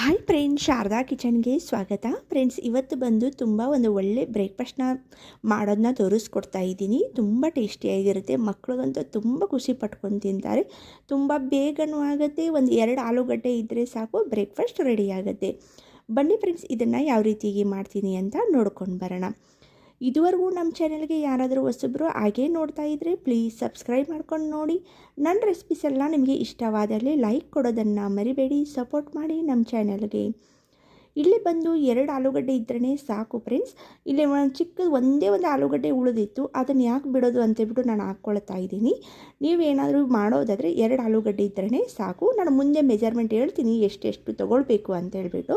Hi friends Sharada ಕಿಚನ್ಗೆ ಸ್ವಾಗತ. Friends ಇವತ್ತು ಬಂದು ತುಂಬ ಒಂದು ಒಳ್ಳೆ ಬ್ರೇಕ್ಫಾಸ್ಟ್ನ ಮಾಡೋದನ್ನ ತೋರಿಸ್ಕೊಡ್ತಾ ಇದ್ದೀನಿ. ತುಂಬ ಟೇಸ್ಟಿಯಾಗಿರುತ್ತೆ ಮಕ್ಕಳಿಗಂತೂ ತುಂಬ ಖುಷಿ ಪಟ್ಕೊಂಡು ತಿಂತಾರೆ. ತುಂಬ ಬೇಗನೂ ಆಗುತ್ತೆ. ಒಂದು ಎರಡು ಆಲೂಗಡ್ಡೆ ಇದ್ದರೆ ಸಾಕು ಬ್ರೇಕ್ಫಾಸ್ಟ್ ರೆಡಿ ಆಗುತ್ತೆ. ಬನ್ನಿ ಫ್ರೆಂಡ್ಸ್ ಇದನ್ನು ಯಾವ ರೀತಿಗೆ ಮಾಡ್ತೀನಿ ಅಂತ ನೋಡ್ಕೊಂಡು ಬರೋಣ. ಇದುವರೆಗೂ ನಮ್ಮ ಚಾನಲ್ಗೆ ಯಾರಾದರೂ ಹೊಸಬ್ರು ಹಾಗೇ ನೋಡ್ತಾ ಇದ್ದರೆ ಪ್ಲೀಸ್ ಸಬ್ಸ್ಕ್ರೈಬ್ ಮಾಡ್ಕೊಂಡು ನೋಡಿ. ನನ್ನ ರೆಸಿಪೀಸ್ ಎಲ್ಲ ನಿಮಗೆ ಇಷ್ಟವಾದಲ್ಲಿ ಲೈಕ್ ಕೊಡೋದನ್ನು ಮರಿಬೇಡಿ ಸಪೋರ್ಟ್ ಮಾಡಿ ನಮ್ಮ ಚಾನಲ್ಗೆ. ಇಲ್ಲಿ ಬಂದು ಎರಡು ಆಲೂಗಡ್ಡೆ ಇದ್ರೇ ಸಾಕು ಫ್ರೆಂಡ್ಸ್ ಇಲ್ಲಿ ಒಂದು ಚಿಕ್ಕ ಒಂದೇ ಒಂದು ಆಲೂಗಡ್ಡೆ ಉಳಿದಿತ್ತು. ಅದನ್ನು ಯಾಕೆ ಬಿಡೋದು ಅಂತೇಳ್ಬಿಟ್ಟು ನಾನು ಹಾಕ್ಕೊಳ್ತಾ ಇದ್ದೀನಿ. ನೀವೇನಾದರೂ ಮಾಡೋದಾದರೆ ಎರಡು ಆಲೂಗಡ್ಡೆ ಇದ್ರೇ ಸಾಕು. ನಾನು ಮುಂದೆ ಮೆಜರ್ಮೆಂಟ್ ಹೇಳ್ತೀನಿ ಎಷ್ಟೆಷ್ಟು ತೊಗೊಳ್ಬೇಕು ಅಂತ ಹೇಳ್ಬಿಟ್ಟು.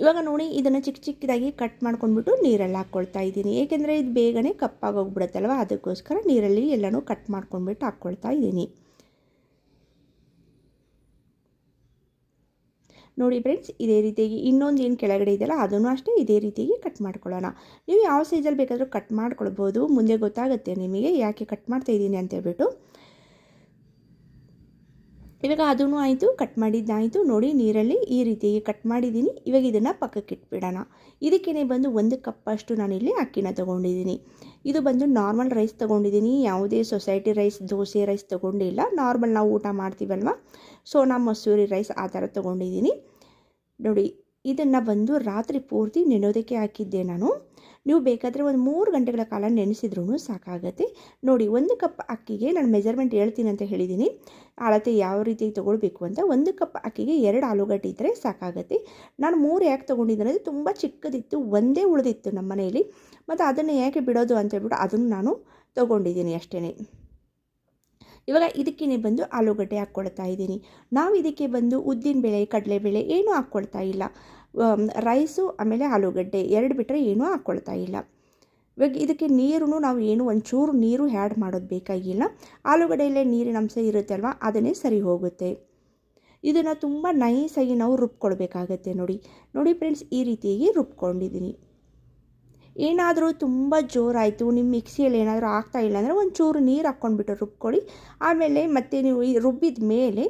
ಇವಾಗ ನೋಡಿ, ಇದನ್ನು ಚಿಕ್ಕ ಚಿಕ್ಕದಾಗಿ ಕಟ್ ಮಾಡ್ಕೊಂಡ್ಬಿಟ್ಟು ನೀರಲ್ಲಿ ಹಾಕ್ಕೊಳ್ತಾ ಇದ್ದೀನಿ. ಏಕೆಂದರೆ ಇದು ಬೇಗನೆ ಕಪ್ಪಾಗೋಗ್ಬಿಡುತ್ತಲ್ವ ಅದಕ್ಕೋಸ್ಕರ ನೀರಲ್ಲಿ ಎಲ್ಲನೂ ಕಟ್ ಮಾಡ್ಕೊಂಡ್ಬಿಟ್ಟು ಹಾಕ್ಕೊಳ್ತಾ ಇದ್ದೀನಿ. ನೋಡಿ ಫ್ರೆಂಡ್ಸ್ ಇದೇ ರೀತಿಯಾಗಿ ಇನ್ನೊಂದು ಏನು ಕೆಳಗಡೆ ಇದೆಯಲ್ಲ, ಅದನ್ನು ಅಷ್ಟೇ ಇದೇ ರೀತಿಯಾಗಿ ಕಟ್ ಮಾಡ್ಕೊಳ್ಳೋಣ. ನೀವು ಯಾವ ಸೈಜಲ್ಲಿ ಬೇಕಾದರೂ ಕಟ್ ಮಾಡ್ಕೊಳ್ಬೋದು. ಮುಂದೆ ಗೊತ್ತಾಗುತ್ತೆ ನಿಮಗೆ ಯಾಕೆ ಕಟ್ ಮಾಡ್ತಾ ಇದ್ದೀನಿ ಅಂತ ಹೇಳ್ಬಿಟ್ಟು. ಇವಾಗ ಅದೂ ಆಯಿತು ಕಟ್ ಮಾಡಿದ್ದಾಯಿತು. ನೋಡಿ, ನೀರಲ್ಲಿ ಈ ರೀತಿಯಾಗಿ ಕಟ್ ಮಾಡಿದ್ದೀನಿ. ಇವಾಗ ಇದನ್ನು ಪಕ್ಕಕ್ಕೆ ಇಟ್ಬಿಡೋಣ. ಇದಕ್ಕೇ ಬಂದು ಒಂದು ಕಪ್ಪಷ್ಟು ನಾನಿಲ್ಲಿ ಅಕ್ಕಿನ ತೊಗೊಂಡಿದ್ದೀನಿ. ಇದು ಬಂದು ನಾರ್ಮಲ್ ರೈಸ್ ತೊಗೊಂಡಿದ್ದೀನಿ. ಯಾವುದೇ ಸೊಸೈಟಿ ರೈಸ್ ದೋಸೆ ರೈಸ್ ತೊಗೊಂಡಿಲ್ಲ. ನಾರ್ಮಲ್ ನಾವು ಊಟ ಮಾಡ್ತೀವಲ್ವ? ಸೋನಾ ಮಸೂರಿ ರೈಸ್ ಆ ಥರ ತೊಗೊಂಡಿದ್ದೀನಿ. ನೋಡಿ ಇದನ್ನು ಬಂದು ರಾತ್ರಿ ಪೂರ್ತಿ ನೆನೋದಕ್ಕೆ ಹಾಕಿದ್ದೆ ನಾನು. ನೀವು ಬೇಕಾದರೆ ಒಂದು ಮೂರು ಗಂಟೆಗಳ ಕಾಲ ನೆನೆಸಿದ್ರೂ ಸಾಕಾಗತ್ತೆ. ನೋಡಿ, ಒಂದು ಕಪ್ ಅಕ್ಕಿಗೆ ನಾನು ಮೆಜರ್ಮೆಂಟ್ ಹೇಳ್ತೀನಿ ಅಂತ ಹೇಳಿದ್ದೀನಿ ಅಳತೆ ಯಾವ ರೀತಿ ತೊಗೊಳ್ಬೇಕು ಅಂತ ಒಂದು ಕಪ್ ಅಕ್ಕಿಗೆ ಎರಡು ಆಲೂಗಡ್ಡೆ ಇದ್ದರೆ ಸಾಕಾಗತ್ತೆ. ನಾನು ಮೂರು ಯಾಕೆ ತೊಗೊಂಡಿದ್ದೀನಿ ಅಂದರೆ ತುಂಬ ಚಿಕ್ಕದಿತ್ತು, ಒಂದೇ ಉಳಿದಿತ್ತು ನಮ್ಮ ಮನೆಯಲ್ಲಿ ಮತ್ತು ಅದನ್ನು ಯಾಕೆ ಬಿಡೋದು ಅಂತ ಹೇಳ್ಬಿಟ್ಟು ಅದನ್ನು ನಾನು ತೊಗೊಂಡಿದ್ದೀನಿ ಅಷ್ಟೇ ಇವಾಗ ಇದಕ್ಕೇ ಬಂದು ಆಲೂಗಡ್ಡೆ ಹಾಕ್ಕೊಳ್ತಾ ಇದ್ದೀನಿ. ನಾವು ಇದಕ್ಕೆ ಬಂದು ಉದ್ದಿನಬೇಳೆ ಕಡಲೆಬೇಳೆ ಏನೂ ಹಾಕ್ಕೊಳ್ತಾ ಇಲ್ಲ. ರೈಸು ಆಮೇಲೆ ಆಲೂಗಡ್ಡೆ ಎರಡು ಬಿಟ್ಟರೆ ಏನೂ ಹಾಕ್ಕೊಳ್ತಾ ಇಲ್ಲ. ಇವಾಗ ಇದಕ್ಕೆ ನೀರು ನಾವು ಏನು ಒಂಚೂರು ನೀರು ಆ್ಯಡ್ ಮಾಡೋದು ಬೇಕಾಗಿಲ್ಲ. ಆಲೂಗಡ್ಡೆಯಲ್ಲೇ ನೀರಿನ ಅಂಶ ಇರುತ್ತೆ ಅಲ್ವಾ, ಅದನ್ನೇ ಸರಿ ಹೋಗುತ್ತೆ. ಇದನ್ನು ತುಂಬ ನೈಸಾಗಿ ನಾವು ರುಬ್ಕೊಳ್ಬೇಕಾಗತ್ತೆ ನೋಡಿ. ನೋಡಿ ಫ್ರೆಂಡ್ಸ್ ಈ ರೀತಿಯಾಗಿ ರುಬ್ಕೊಂಡಿದ್ದೀನಿ. ಏನಾದರೂ ತುಂಬ ಜೋರಾಯಿತು ನಿಮ್ಮ ಮಿಕ್ಸಿಯಲ್ಲಿ ಏನಾದರೂ ಆಗ್ತಾ ಇಲ್ಲ ಅಂದರೆ ಒಂಚೂರು ನೀರು ಹಾಕ್ಕೊಂಡ್ಬಿಟ್ಟು ರುಬ್ಕೊಳ್ಳಿ. ಆಮೇಲೆ ಮತ್ತೆ ನೀವು ಈ ರುಬ್ಬಿದ ಮೇಲೆ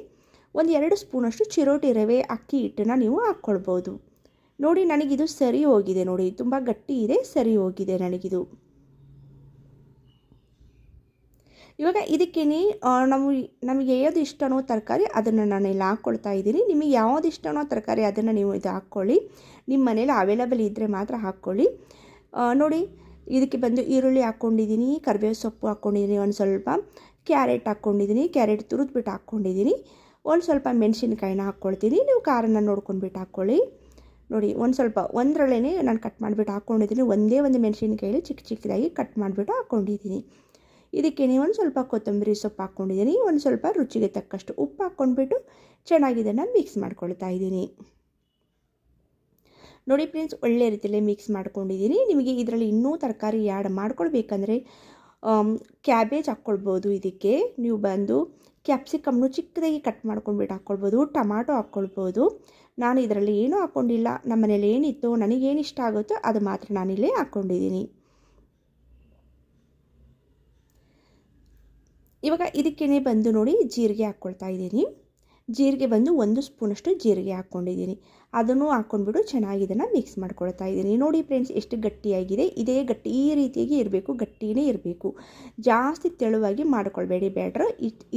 ಒಂದು ಎರಡು ಸ್ಪೂನಷ್ಟು ಚಿರೋಟಿ ರವೆ, ಅಕ್ಕಿ ಹಿಟ್ಟನ್ನು ನೀವು ಹಾಕ್ಕೊಳ್ಬೋದು. ನೋಡಿ ನನಗಿದು ಸರಿ ಹೋಗಿದೆ ನೋಡಿ, ತುಂಬ ಗಟ್ಟಿ ಇದೆ, ಸರಿ ಹೋಗಿದೆ ನನಗಿದು. ಇವಾಗ ಇದಕ್ಕೆ ನಾವು ನಮಗೆ ಯಾವುದು ಇಷ್ಟನೋ ತರಕಾರಿ ಅದನ್ನು ನಾನು ಇಲ್ಲಿ ಹಾಕ್ಕೊಳ್ತಾ ಇದ್ದೀನಿ. ನಿಮಗೆ ಯಾವುದು ಇಷ್ಟನೋ ತರಕಾರಿ ಅದನ್ನು ನೀವು ಇದು ಹಾಕ್ಕೊಳ್ಳಿ. ನಿಮ್ಮ ಮನೇಲಿ ಅವೈಲಬಲ್ ಇದ್ದರೆ ಮಾತ್ರ ಹಾಕ್ಕೊಳ್ಳಿ. ನೋಡಿ, ಇದಕ್ಕೆ ಬಂದು ಈರುಳ್ಳಿ ಹಾಕ್ಕೊಂಡಿದ್ದೀನಿ ಕರಿಬೇವು ಸೊಪ್ಪು ಹಾಕ್ಕೊಂಡಿದ್ದೀನಿ ಒಂದು ಸ್ವಲ್ಪ, ಕ್ಯಾರೆಟ್ ಹಾಕ್ಕೊಂಡಿದ್ದೀನಿ, ಕ್ಯಾರೆಟ್ ತುರಿದ್ಬಿಟ್ಟು ಹಾಕ್ಕೊಂಡಿದ್ದೀನಿ. ಒಂದು ಸ್ವಲ್ಪ ಮೆಣಸಿನ್ಕಾಯಿನ ಹಾಕ್ಕೊಳ್ತೀನಿ, ನೀವು ಖಾರನ ನೋಡ್ಕೊಂಡ್ಬಿಟ್ಟು ಹಾಕ್ಕೊಳ್ಳಿ. ನೋಡಿ, ಒಂದು ಸ್ವಲ್ಪ ಒಂದರಲ್ಲೇ ನಾನು ಕಟ್ ಮಾಡಿಬಿಟ್ಟು ಹಾಕ್ಕೊಂಡಿದ್ದೀನಿ, ಒಂದೇ ಒಂದು ಮೆಣಸಿನ್ಕಾಯಿ ಚಿಕ್ಕ ಚಿಕ್ಕದಾಗಿ ಕಟ್ ಮಾಡಿಬಿಟ್ಟು ಹಾಕ್ಕೊಂಡಿದ್ದೀನಿ. ಇದಕ್ಕೆ ನೀವು ಒಂದು ಸ್ವಲ್ಪ ಕೊತ್ತಂಬರಿ ಸೊಪ್ಪು ಹಾಕ್ಕೊಂಡಿದ್ದೀನಿ, ಒಂದು ಸ್ವಲ್ಪ ರುಚಿಗೆ ತಕ್ಕಷ್ಟು ಉಪ್ಪು ಹಾಕ್ಕೊಂಡ್ಬಿಟ್ಟು ಚೆನ್ನಾಗಿ ಮಿಕ್ಸ್ ಮಾಡ್ಕೊಳ್ತಾ ಇದ್ದೀನಿ. ನೋಡಿ ಫ್ರೆಂಡ್ಸ್, ಒಳ್ಳೆ ರೀತಿಯಲ್ಲಿ ಮಿಕ್ಸ್ ಮಾಡ್ಕೊಂಡಿದ್ದೀನಿ. ನಿಮಗೆ ಇದರಲ್ಲಿ ಇನ್ನೂ ತರಕಾರಿ ಆ್ಯಡ್ ಮಾಡ್ಕೊಳ್ಬೇಕಂದ್ರೆ ಕ್ಯಾಬೇಜ್ ಹಾಕ್ಕೊಳ್ಬೋದು ಇದಕ್ಕೆ. ನೀವು ಬಂದು ಕ್ಯಾಪ್ಸಿಕಮ್ನು ಚಿಕ್ಕದಾಗಿ ಕಟ್ ಮಾಡ್ಕೊಂಡ್ಬಿಟ್ಟು ಹಾಕ್ಕೊಳ್ಬೋದು ಟೊಮ್ಯಾಟೊ ಹಾಕ್ಕೊಳ್ಬೋದು. ನಾನು ಇದರಲ್ಲಿ ಏನೂ ಹಾಕ್ಕೊಂಡಿಲ್ಲ. ನಮ್ಮ ಮನೇಲಿ ಏನಿತ್ತು ನನಗೇನು ಇಷ್ಟ ಆಗುತ್ತೋ ಅದು ಮಾತ್ರ ನಾನಿಲ್ಲೇ ಹಾಕ್ಕೊಂಡಿದ್ದೀನಿ. ಇವಾಗ ಇದಕ್ಕೇನೆ ಬಂದು ನೋಡಿ ಜೀರಿಗೆ ಹಾಕ್ಕೊಳ್ತಾ ಇದ್ದೀನಿ. ಜೀರಿಗೆ ಬಂದು ಒಂದು ಸ್ಪೂನಷ್ಟು ಜೀರಿಗೆ ಹಾಕ್ಕೊಂಡಿದ್ದೀನಿ. ಅದನ್ನು ಹಾಕ್ಕೊಂಡ್ಬಿಟ್ಟು ಚೆನ್ನಾಗಿ ಇದನ್ನು ಮಿಕ್ಸ್ ಮಾಡ್ಕೊಳ್ತಾ ಇದ್ದೀನಿ. ನೋಡಿ ಫ್ರೆಂಡ್ಸ್ ಎಷ್ಟು ಗಟ್ಟಿಯಾಗಿದೆ. ಇದೇ ಗಟ್ಟಿ, ಈ ರೀತಿಯಾಗಿ ಇರಬೇಕು, ಗಟ್ಟಿನೇ ಇರಬೇಕು. ಜಾಸ್ತಿ ತೆಳುವಾಗಿ ಮಾಡ್ಕೊಳ್ಬೇಡಿ ಬ್ಯಾಟ್ರ್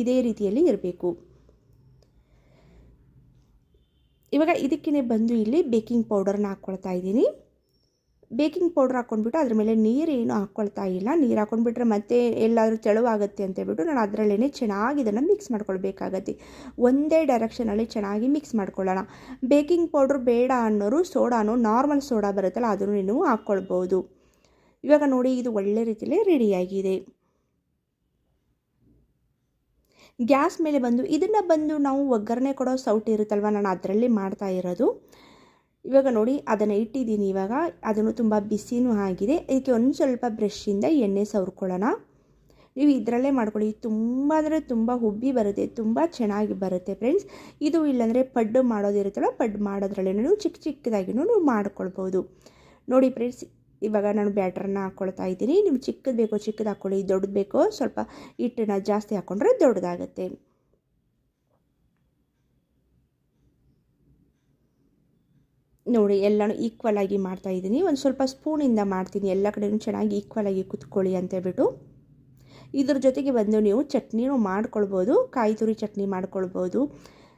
ಇದೇ ರೀತಿಯಲ್ಲಿ ಇರಬೇಕು. ಇವಾಗ ಇದಕ್ಕೇ ಬಂದು ಇಲ್ಲಿ ಬೇಕಿಂಗ್ ಪೌಡರ್ನ ಹಾಕ್ಕೊಳ್ತಾ ಇದ್ದೀನಿ. ಬೇಕಿಂಗ್ ಪೌಡ್ರ್ ಹಾಕ್ಕೊಂಡ್ಬಿಟ್ಟು ಅದ್ರ ಮೇಲೆ ನೀರೇನು ಹಾಕ್ಕೊಳ್ತಾ ಇಲ್ಲ. ನೀರು ಹಾಕ್ಕೊಂಡ್ಬಿಟ್ರೆ ಮತ್ತೆ ಎಲ್ಲಾದರೂ ತೆಳುವಾಗುತ್ತೆ ಅಂತ ಅಂತೇಳ್ಬಿಟ್ಟು ನಾನು ಅದರಲ್ಲೇ ಚೆನ್ನಾಗಿ ಇದನ್ನು ಮಿಕ್ಸ್ ಮಾಡ್ಕೊಳ್ಬೇಕಾಗತ್ತೆ. ಒಂದೇ ಡೈರೆಕ್ಷನಲ್ಲಿ ಚೆನ್ನಾಗಿ ಮಿಕ್ಸ್ ಮಾಡ್ಕೊಳ್ಳೋಣ. ಬೇಕಿಂಗ್ ಪೌಡ್ರ್ ಬೇಡ ಅನ್ನೋರು ಸೋಡಾನು ನಾರ್ಮಲ್ ಸೋಡಾ ಬರುತ್ತಲ್ಲ ಅದನ್ನು ನೀವು ಹಾಕ್ಕೊಳ್ಬೋದು ಇವಾಗ ನೋಡಿ ಇದು ಒಳ್ಳೆ ರೀತಿಯಲ್ಲಿ ರೆಡಿಯಾಗಿದೆ ಗ್ಯಾಸ್ ಮೇಲೆ ಬಂದು ಇದನ್ನು ಬಂದು ನಾವು ಒಗ್ಗರಣೆ ಕೊಡೋ ಸೌಟ್ ಇರುತ್ತಲ್ವ? ನಾನು ಅದರಲ್ಲಿ ಮಾಡ್ತಾ ಇರೋದು. ಇವಾಗ ನೋಡಿ ಅದನ್ನು ಇಟ್ಟಿದ್ದೀನಿ ಇವಾಗ. ಅದನ್ನು ತುಂಬ ಬಿಸಿನೂ ಆಗಿದೆ. ಇದಕ್ಕೆ ಒಂದು ಸ್ವಲ್ಪ ಬ್ರಷಿಂದ ಎಣ್ಣೆ ಸವರ್ಕೊಳ್ಳೋಣ. ನೀವು ಇದರಲ್ಲೇ ಮಾಡ್ಕೊಳ್ಳಿ. ತುಂಬ ಅಂದರೆ ತುಂಬ ಹುಬ್ಬಿ ಬರುತ್ತೆ. ತುಂಬ ಚೆನ್ನಾಗಿ ಬರುತ್ತೆ ಫ್ರೆಂಡ್ಸ್ ಇದು ಇಲ್ಲಾಂದರೆ ಪಡ್ಡು ಮಾಡೋದಿರುತ್ತಲ್ಲ ಪಡ್ಡು ಮಾಡೋದ್ರಲ್ಲೇ ನೀವು ಚಿಕ್ಕ ಚಿಕ್ಕದಾಗಿನೂ ನೀವು ಮಾಡ್ಕೊಳ್ಬೋದು. ನೋಡಿ ಫ್ರೆಂಡ್ಸ್ ಇವಾಗ ನಾನು ಬ್ಯಾಟ್ರನ್ನ ಹಾಕ್ಕೊಳ್ತಾ ಇದ್ದೀನಿ. ನೀವು ಚಿಕ್ಕದು ಬೇಕೋ ಚಿಕ್ಕದು ಹಾಕ್ಕೊಳ್ಳಿ. ದೊಡ್ಡದು ಬೇಕೋ ಸ್ವಲ್ಪ ಹಿಟ್ಟನ್ನು ಜಾಸ್ತಿ ಹಾಕ್ಕೊಂಡ್ರೆ ದೊಡ್ಡದಾಗುತ್ತೆ ನೋಡಿ, ಎಲ್ಲನೂ ಈಕ್ವಲ್ ಆಗಿ ಮಾಡ್ತಾ ಇದ್ದೀನಿ. ಒಂದು ಸ್ವಲ್ಪ ಸ್ಪೂನಿಂದ ಮಾಡ್ತೀನಿ. ಎಲ್ಲ ಕಡೆಯೂ ಚೆನ್ನಾಗಿ ಈಕ್ವಲ್ ಆಗಿ ಕುತ್ಕೊಳ್ಳಿ ಅಂತೇಳ್ಬಿಟ್ಟು. ಇದ್ರ ಜೊತೆಗೆ ಬಂದು ನೀವು ಚಟ್ನಿನೂ ಮಾಡ್ಕೊಳ್ಬೋದು. ಕಾಯಿ ತುರಿ ಚಟ್ನಿ ಮಾಡ್ಕೊಳ್ಬೋದು.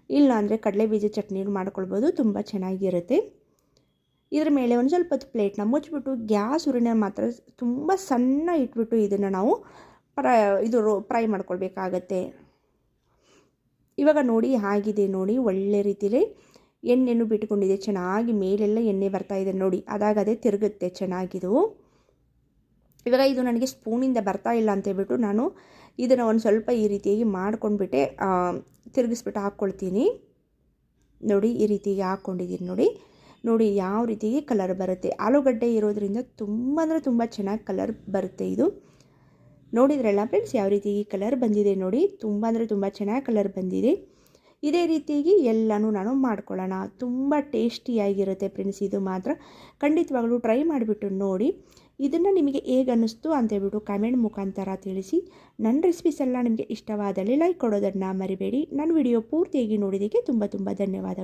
ಇಲ್ಲಾಂದರೆ ಕಡಲೆ ಬೀಜ ಚಟ್ನಿನೂ ಮಾಡ್ಕೊಳ್ಬೋದು. ತುಂಬ ಚೆನ್ನಾಗಿರುತ್ತೆ. ಇದರ ಮೇಲೆ ಒಂದು ಸ್ವಲ್ಪ ಹೊತ್ತು ಪ್ಲೇಟ್ನ ಮುಚ್ಚಿಬಿಟ್ಟು ಗ್ಯಾಸ್ ಉರಿನ ಮಾತ್ರ ತುಂಬ ಸಣ್ಣ ಇಟ್ಬಿಟ್ಟು ಇದನ್ನು ನಾವು ಪ್ರ, ಇದು ಫ್ರೈ ಮಾಡ್ಕೊಳ್ಬೇಕಾಗತ್ತೆ. ಇವಾಗ ನೋಡಿ ಆಗಿದೆ ನೋಡಿ, ಒಳ್ಳೆ ರೀತಿಲಿ. ಎಣ್ಣೆನೂ ಬಿಟ್ಕೊಂಡಿದೆ ಚೆನ್ನಾಗಿ ಮೇಲೆಲ್ಲ ಎಣ್ಣೆ ಬರ್ತಾ ಇದೆ ನೋಡಿ. ಅದಾಗದೇ ತಿರುಗುತ್ತೆ ಚೆನ್ನಾಗಿದು. ಇವಾಗ ಇದು ನನಗೆ ಸ್ಪೂನಿಂದ ಬರ್ತಾ ಇಲ್ಲ ಅಂತ ಹೇಳ್ಬಿಟ್ಟು ನಾನು ಇದನ್ನು ಒಂದು ಸ್ವಲ್ಪ ಈ ರೀತಿಯಾಗಿ ಮಾಡ್ಕೊಂಡ್ಬಿಟ್ಟೆ. ತಿರುಗಿಸ್ಬಿಟ್ಟು ಹಾಕ್ಕೊಳ್ತೀನಿ. ನೋಡಿ, ಈ ರೀತಿಯಾಗಿ ಹಾಕ್ಕೊಂಡಿದ್ದೀನಿ ನೋಡಿ. ನೋಡಿ, ಯಾವ ರೀತಿಯಾಗಿ ಕಲರ್ ಬರುತ್ತೆ. ಆಲೂಗಡ್ಡೆ ಇರೋದ್ರಿಂದ ತುಂಬ ಅಂದರೆ ತುಂಬ ಚೆನ್ನಾಗಿ ಕಲರ್ ಬರುತ್ತೆ ಇದು. ನೋಡಿದ್ರಲ್ಲ ಫ್ರೆಂಡ್ಸ್ ಯಾವ ರೀತಿಯಾಗಿ ಕಲರ್ ಬಂದಿದೆ ನೋಡಿ. ತುಂಬ ಅಂದರೆ ತುಂಬ ಚೆನ್ನಾಗಿ ಕಲರ್ ಬಂದಿದೆ. ಇದೇ ರೀತಿಯಾಗಿ ಎಲ್ಲನೂ ನಾನು ಮಾಡ್ಕೊಳ್ಳೋಣ. ತುಂಬ ಟೇಸ್ಟಿಯಾಗಿರುತ್ತೆ ಫ್ರೆಂಡ್ಸ್, ಇದು ಮಾತ್ರ. ಖಂಡಿತವಾಗಲೂ ಟ್ರೈ ಮಾಡಿಬಿಟ್ಟು ನೋಡಿ. ಇದನ್ನು ನಿಮಗೆ ಹೇಗೆ ಅನ್ನಿಸ್ತು ಅಂತೇಳ್ಬಿಟ್ಟು ಕಮೆಂಟ್ ಮುಖಾಂತರ ತಿಳಿಸಿ. ನನ್ನ ರೆಸಿಪೀಸ್ ಎಲ್ಲ ನಿಮಗೆ ಇಷ್ಟವಾದಲ್ಲಿ ಲೈಕ್ ಕೊಡೋದನ್ನು ಮರಿಬೇಡಿ. ನನ್ನ ವಿಡಿಯೋ ಪೂರ್ತಿಯಾಗಿ ನೋಡಿದ್ದಕ್ಕೆ ತುಂಬ ತುಂಬ ಧನ್ಯವಾದ.